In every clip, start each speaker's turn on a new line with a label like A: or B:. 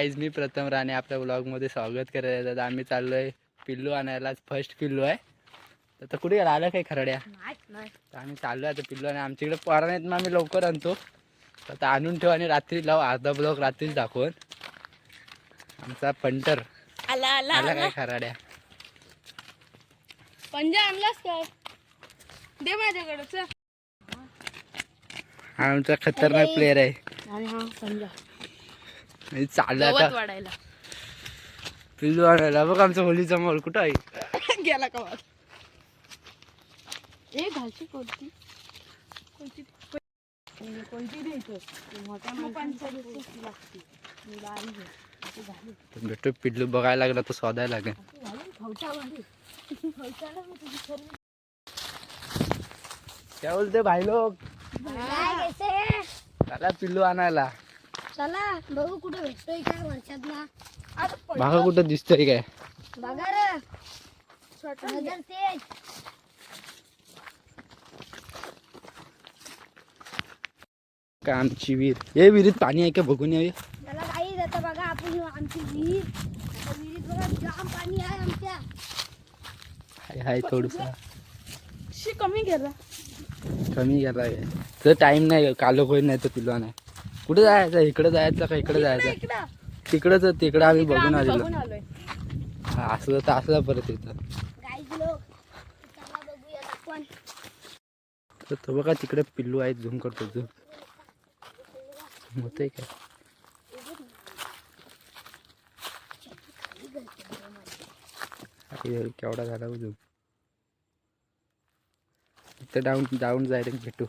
A: Guys मी प्रथम राणे आपल्या ब्लॉगमध्ये स्वागत करायला येतात आम्ही चाललोय पिल्लू आणायला फर्स्ट पिल्लू आहे. तर आता कुठे आलं काही खरड्या? तर आम्ही चाललो आता पिल्लू आणि आमच्याकडे पोरा येत मग आम्ही लवकर आणतो. तर आता आणून ठेव आणि रात्री लाव अर्धा ब्लॉग रात्रीच दाखवून. आमचा पंटर.
B: आला आला
A: आला
B: आला.
A: काय खराड्या?
B: पंजा आणलास काय दे माझ्याकडे
A: आमचा खतरनाक प्लेअर आहे.
B: हा पंजा.
A: आणि चाललं
B: गवत
A: आता.
B: वाढायला.
A: पिल्लू आणायला बघ आमचा होलीचा मॉल कुठं आहे.
B: गेला का वाद ए घालची कोणती? कोणती कोणती द्यायचं? मोठ्या माणसाची लागते. मी बारीक आहे. असं झालं.
A: तर भेटू पिल्लू बघायला लागला तो शोधायला लागेल.
B: असं झालं, खवटामध्ये. खवटाला मी तुझी सर्व
A: काय बोलते भाई लोक चला पिल्लू आणायला.
C: चला बघू कुठे भेटतोय काय वर्षात ना
B: आता
A: कुठं दिसतोय काय?
C: बघा रे. नजर तेज
A: आमची विहीर? हे विहिरीत पाणी आहे का? बघून यावे
C: त्याला काही जातं बघा आपण ही आमची विहीर. आता विहिरीत बघा जाम पाणी आहे आमच्या.
A: हाय हाय थोडसा.
B: शी कमी गेला
A: कमी गेला तर टाइम नाही कालो होईल नाही तर पिल्लू नाही कुठे जायचं? इकडे जायचं का इकडे जायचं? तिकडंच तिकडं आम्ही बघून आलेलो. असलं तर असलं परत
C: आपण
A: तर तो बघा तिकडे पिल्लू आहेत झूम करतो झूम. होतंय काय? केवढा झाला झूम. इथं डाऊन डाऊन जायला भेटू.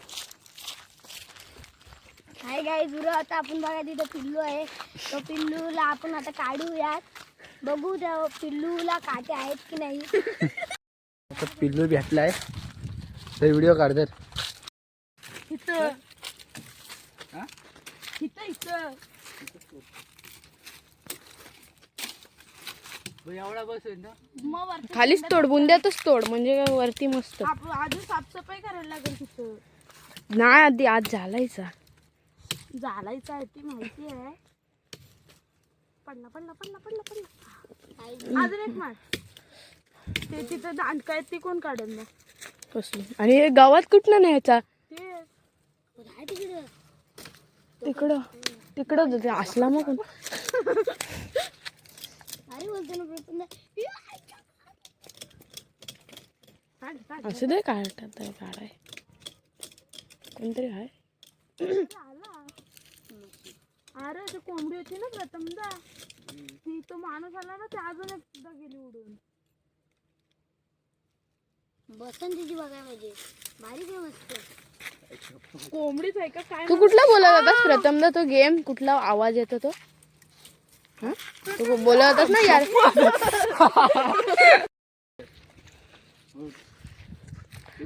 C: गाईज गुरु आता आपण बघा तिथं पिल्लू आहे. तो पिल्लूला आपण आता काढूयात. बघू त्या पिल्लूला काटे आहेत की नाही.
A: आता पिल्लू भेटलाय. तर व्हिडिओ काढतात
B: इथं.
A: हा?
B: इथं इथं.
A: एवढा बस ना?
B: मग वरती
D: खालीच तोड बुंद्यातच तोड म्हणजे काय वरती मस्त.
B: आप- अजून साफसफाई करायला लागेल तिथं.
D: नाही आधी आज झालायचा.
B: झालायचं आहे ती माहिती आहे. पडला पडला पडला पडला पडला. अजून एक मार ते तिथं दांडका आहेत ती कोण काढेल मग
D: कसली? आणि हे गावात कुठनं न्यायचा
B: ते
C: आहे तिकडं.
D: तिकडं ते. असला मग कोण?
B: काढ, काढ.
D: असू दे काढतात काढाय कोणतरी आहे.
B: अरे ते कोंबडी होती ना प्रथमदा ती तो माणूस आला ना ते अजून एकदा गेली उडून.
C: बसंतीची बघाय म्हणजे. बारीक आहे मस्त
B: कोंबडीच आहे का? काय
D: तू कुठला बोलत होतास? प्रथमदा तो गेम कुठला आवाज येतो तो? हा? तू बोलत होतास ना यार?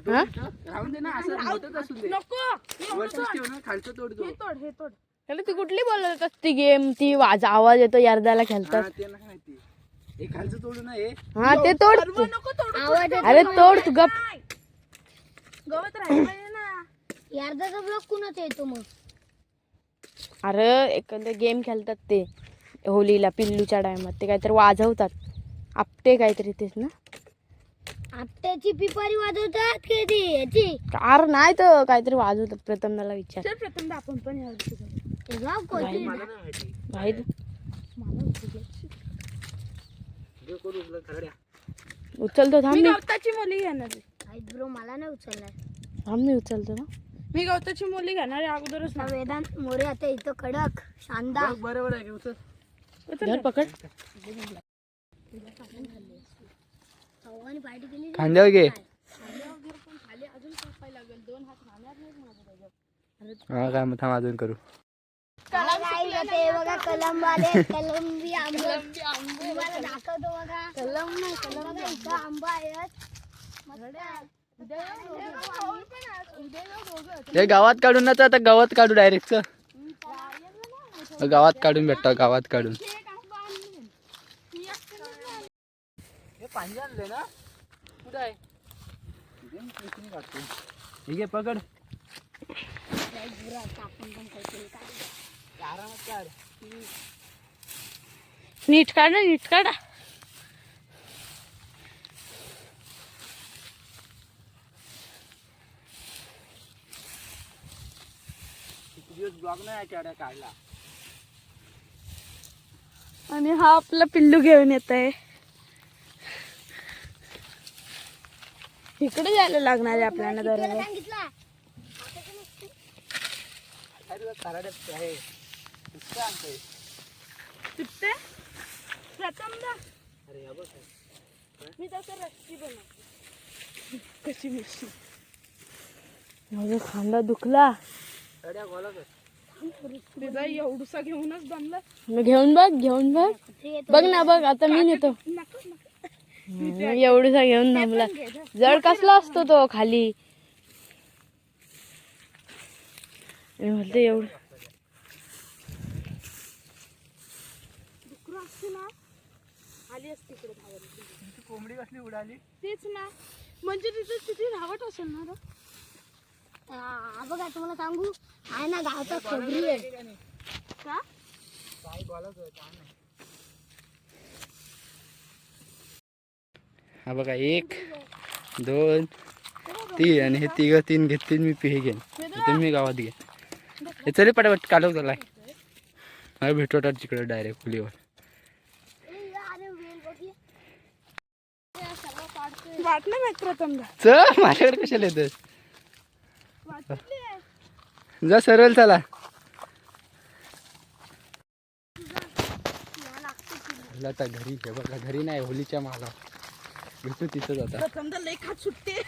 D: हा?
A: राहून दे ना असं मोठंच असू दे.
B: नको हे एवढं
A: वरतीच
B: तोड.
A: ठेव ना खालचं तोड
B: हे तोड हे तोड.
D: अरे ती कुठली बोलत होतास ती गेम ती वाज आवाज येतो यारदाला खेळतात.
A: हा, ते नाही माहिती. हे खालचं तोडू ना हे.
D: हा ते तोड.
B: सर्व नको तोडू
C: आवाज येतो.
D: अरे तोड तू गप.
B: नाही. गवत राहिलं पाहिजे ना.
C: यार्दाचा ब्लॉक कुणाचा येतो मग?
D: अरे एखादे गेम खेळतात ते. होलीला पिल्लूच्या टायमात ते काहीतरी वाजवतात. आपटे काहीतरी तेच ना.
C: आपट्याची पिपारी वाजवतात की ती? याची?
D: अरे नाही तर काहीतरी वाजवतात. प्रथमला विचार.
B: चल प्रथम आपण पण जाऊ.
A: नाही उचलत
D: थांब
B: मी
D: मी.
B: गवताची मुली घेणार
C: ब्रो मला नाही उचललाय
D: थांब मी उचलतो ना.
B: मी गवताची मुली घेणार आहे अगोदरच
C: आता वेदांत मोरे आता इथं कडक शानदार.
A: बरोबर आहे उचल.
D: पकड.
A: खांद्यावर घे. हा काय मग थांब अजून करू
C: चला guys, आता हे बघा कलम वाले कलंबी आंब. तुम्हाला दाखवतो बघा. कलम नाही कलम बघा इथं आंबा आहेत. मस्त आहे.
A: हे गावात काढून ना तर आता गावात काढू डायरेक्ट गावात काढून भेटतो गावात काढून. हे पाणी आणलंय ना? कुठं आहे ठीक आहे पकड.
C: आपण पण
B: नीट काढा नीट काढा.
A: काढला.
B: आणि हा आपला पिल्लू घेऊन येत आहे. इकडे जायला लागणार आहे आपल्याला
C: त्याला
B: प्रथमदा
A: अरे बघ.
B: मी तसं रस्सी कशी मिशी
D: माझा खांदा दुखला.
B: एवढूसा घेऊनच
D: घेऊन बघ घेऊन बघ. बघ ना बघ आता मी नेतो. एवढूसा घेऊन थांबला. जड कसला असतो तो खाली? म्हणते एवढं
B: डुकरं असते ना आली असती इकडे धावत.
A: ती कोंबडी कसली उडाली?
B: तेच ना. म्हणजे तिथे तिथे धावत असेल ना रे?
C: हा बघा तुम्हाला सांगू. आहे ना गावचा खबरी आहे.
B: का
A: काय बोलत होत काय नाही. हा बघा एक दोन तीन. आणि हे तिघ तीन घेतील मी हे घेईन. मी गावात घेईन. हे चले पटापट काढव त्याला मला भेटू वाटत तिकडे डायरेक्ट खुलीवर
C: अरे वेल बघी
B: वाट नाही माहीत प्रथमदा
A: च माझ्याकडे कशाला
B: आहे
A: जा सरळ चला. आता घरी हे बघा घरी नाही होलीच्या माला भेटू तिथंच आता.
B: प्रथमदा लई खात सुटते.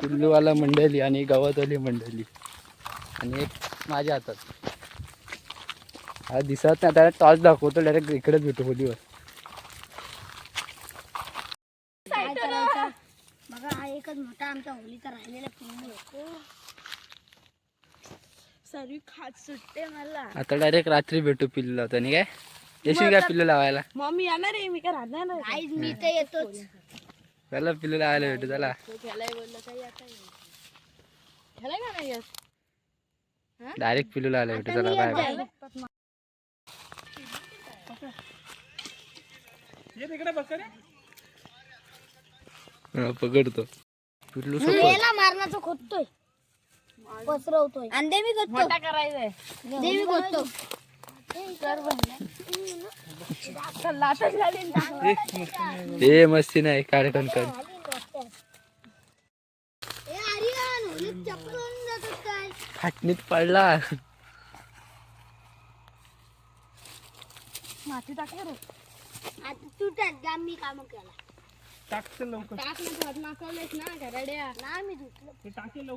A: पिल्लूवाला मंडळी आणि गावातवाली मंडळी. आणि एक माझ्या हातात. हा दिसत नाही त्याला टॉर्च दाखवतो डायरेक्ट इकडेच भेटू होलीवर
C: काय करायचं बघा हा एकच मोठा आमचा होलीचा राहिलेला पिल्लू आहे.
B: सर्व खात सुटते मला.
A: आता डायरेक्ट रात्री भेटू पिल्लू लावतो आणि काय? येशील काय पिल्लू लावायला?
B: मम्मी येणार आहे मी काय राहणार नाही.
C: मी तर येतोच.
A: चला पिल्लू लावायला भेटू चला. डायरेक्ट पिल्लू लावायला भेटू चला बाय बाय हा, पकडतो. पिल्लू सोबत.
C: याला मारण्याचं खोदतोय. पसरवतोय. अंडे मी
D: करायचंय.
C: दे मी खोदतो
A: ए मस्ती नाही काढ
C: जातात काय
A: फाटणीत पडला.
B: माती टाकले रे.
C: आता तू त्यात जा मी काम केला.
B: टाक ना भात माकवलेस ना घराड्या
C: ना मी धुतलं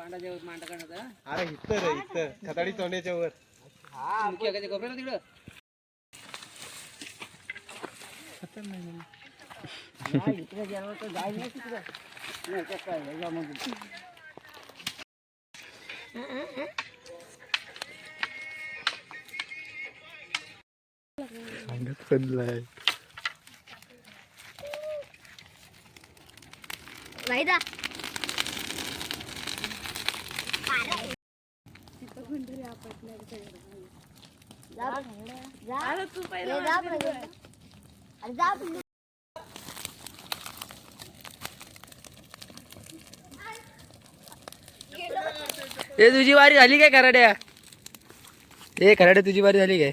A: मांडकांना
E: अरे इथं रे इथं खताडी तोंड्याच्या वर
A: हा तिकडं नाही, इकडे गेलो तर जाय नाही तिकडं. नाही, कसं काय, हे जा मग. सांगत पडलाय
C: वाहिदा जा जा
B: अरे तू पहिला
C: ए,
A: तुझी वारी झाली काय कराड्या ए कराड्या तुझी वारी झाली काय?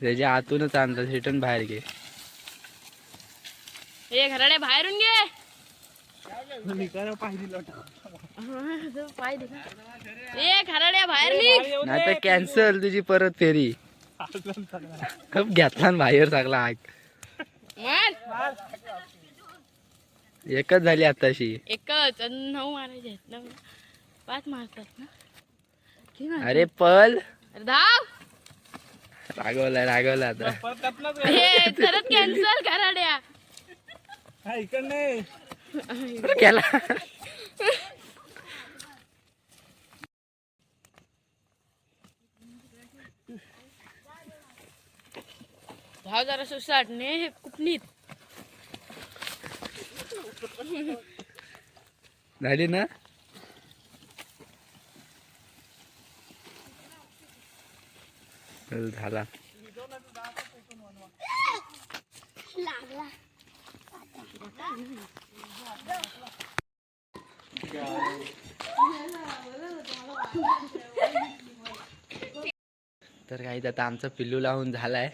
A: त्याच्या आतूनच आणतात रिटर्न बाहेर घे.
D: ए खराड्या बाहेरून घे. ए खराड्या बाहेर निघ.
A: नाही तर कॅन्सल तुझी परत फेरी. खूप घेतला ना बाहेर सगळा आग एकच झाली आताशी
D: एकच नऊ मारायचे आहेत. ना पाच मारतात ना?
A: अरे पल.
D: अरे धाव.
A: रागवलाय रागवला आता.
D: ए परत कॅन्सल खराड्या
A: केला
D: धाव जरा सुसाट ने हे कुपणीत
A: झाली ना? झाला. तर काही आता आमचा पिल्लू लावून झालाय.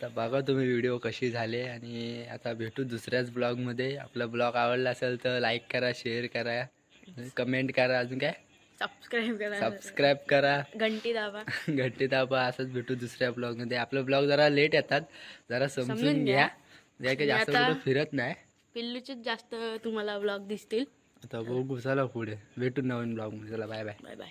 A: तर बघा तुम्ही व्हिडिओ कशी झाले आणि आता भेटू दुसऱ्याच ब्लॉगमध्ये आपला ब्लॉग आवडला असेल तर लाईक करा शेअर करा कमेंट करा अजून काय?
D: सबस्क्राईब करा
A: सबस्क्राईब करा.
D: घंटी दाबा.
A: घंटे दाबा असंच भेटू दुसऱ्या ब्लॉगमध्ये आपलं ब्लॉग जरा लेट येतात. जरा समजून घ्या. काही जास्त कुठं फिरत नाही.
D: पिल्लूचेच जास्त तुम्हाला ब्लॉग दिसतील.
A: आता बघू चला पुढे. भेटू नवीन ब्लॉगमध्ये चला बाय बाय
D: बाय बाय